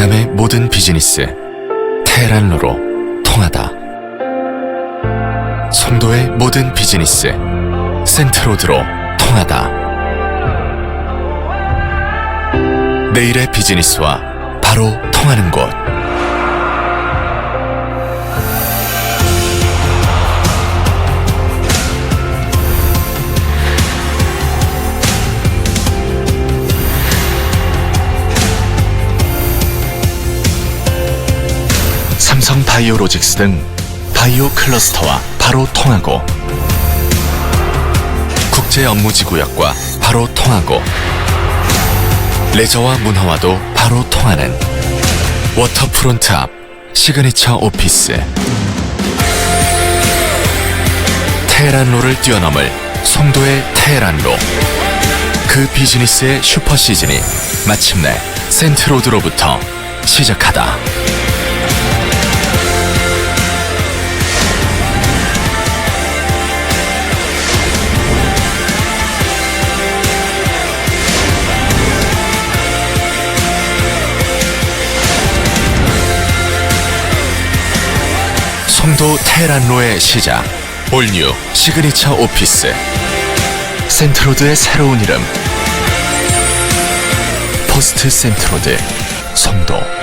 모든 비즈니스 테란로로 통하다. 송도의 모든 비즈니스 센트로드로 통하다. 내일의 비즈니스와 바로 통하는 곳. 삼성 바이오로직스 등 바이오 클러스터와 바로 통하고 국제 업무지 구역과 바로 통하고 레저와 문화와도 바로 통하는 워터프론트 앞 시그니처 오피스 테헤란로를 뛰어넘을 송도의 테헤란로 그 비즈니스의 슈퍼 시즌이 마침내 센트로드로부터 시작하다. 송도 테헤란로의 시작. 올뉴 시그니처 오피스. 센트로드의 새로운 이름. 포스트 센트로드 송도